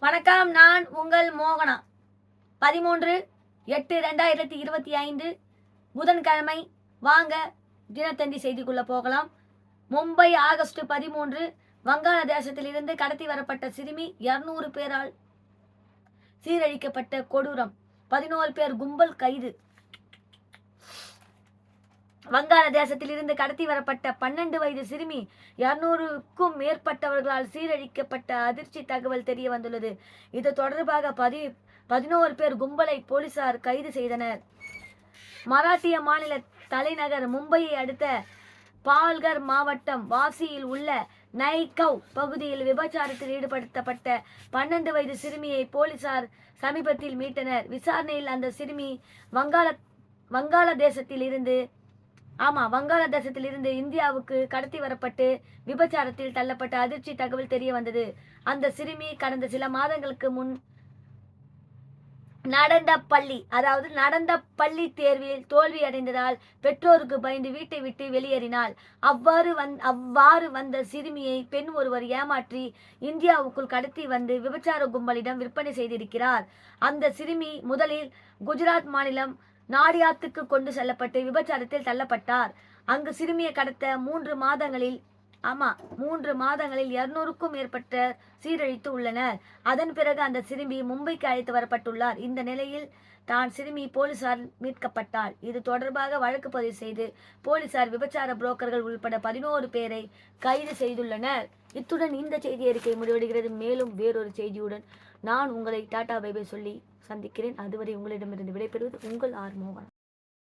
வணக்கம் நான் உங்கள் மோகனா. பதிமூன்று எட்டு ரெண்டாயிரத்தி இருபத்தி ஐந்து புதன்கிழமை. வாங்க தினத்தந்தி செய்திக்குள்ளே போகலாம். மும்பை ஆகஸ்ட் பதிமூன்று வங்காளதேசத்திலிருந்து கடத்தி வரப்பட்ட சிறுமி இருநூறு பேரால் சீரழிக்கப்பட்ட கொடூரம். பதினோரு பேர் கும்பல் கைது. வங்காளதேசத்திலிருந்து கடத்தி வரப்பட்ட பன்னெண்டு வயது சிறுமி இருநூறுக்கும் மேற்பட்டவர்களால் சீரழிக்கப்பட்ட அதிர்ச்சி தகவல் தெரிய வந்துள்ளது இது தொடர்பாக பதி பதினோரு பேர் கும்பலை போலீசார் கைது செய்தனர். மராட்டிய மாநில தலைநகர் மும்பையை அடுத்த பால்கர் மாவட்டம் வாசியில் உள்ள நைகவ் பகுதியில் விபச்சாரத்தில் ஈடுபடுத்தப்பட்ட பன்னெண்டு வயது சிறுமியை போலீசார் சமீபத்தில் மீட்டனர். விசாரணையில் அந்த சிறுமி வங்காள வங்காளதேசத்தில் இருந்து ஆமா வங்காளதேசத்திலிருந்து இந்தியாவுக்கு கடத்தி வரப்பட்டு விபச்சாரத்தில் தள்ளப்பட்ட அதிர்ச்சி தகவல் தெரிய வந்தது. அந்த சிறுமி கடந்த சில மாதங்களுக்கு முன் நடந்த பள்ளி அதாவது நடந்த பள்ளி தேர்வில் தோல்வி அடைந்ததால் பெற்றோருக்கு பயந்து வீட்டை விட்டு வெளியேறினாள். அவ்வாறு வந் அவ்வாறு வந்த சிறுமியை பெண் ஒருவர் ஏமாற்றி இந்தியாவுக்குள் கடத்தி வந்து விபச்சார கும்பலிடம் விற்பனை செய்திருக்கிறார். அந்த சிறுமி முதலில் குஜராத் மாநிலம் நாடியாத்துக்கு கொண்டு செல்லப்பட்டு விபச்சாரத்தில் தள்ளப்பட்டார். அங்கு சிறுமியை கடத்த மூன்று மாதங்களில் ஆமா மூன்று மாதங்களில் இருநூறுக்கும் மேற்பட்ட சீரழித்து உள்ளனர். அதன் பிறகு அந்த சிறுமி மும்பைக்கு அழைத்து வரப்பட்டுள்ளார். இந்த நிலையில் தான் சிறுமி போலீசார் மீட்கப்பட்டாள். இது தொடர்பாக வழக்கு பதிவு செய்து போலீசார் விபச்சார புரோக்கர்கள் உள்பட பதினோரு பேரை கைது செய்துள்ளனர். இத்துடன் இந்த செய்தி அறிக்கை முடிவடைகிறது. மேலும் வேறொரு செய்தியுடன் நான் உங்களை டாடா பைபை சொல்லி சந்திக்கிறேன். அதுவரை உங்களிடமிருந்து விடைபெறுவது உங்கள் ஆர் மோகன்.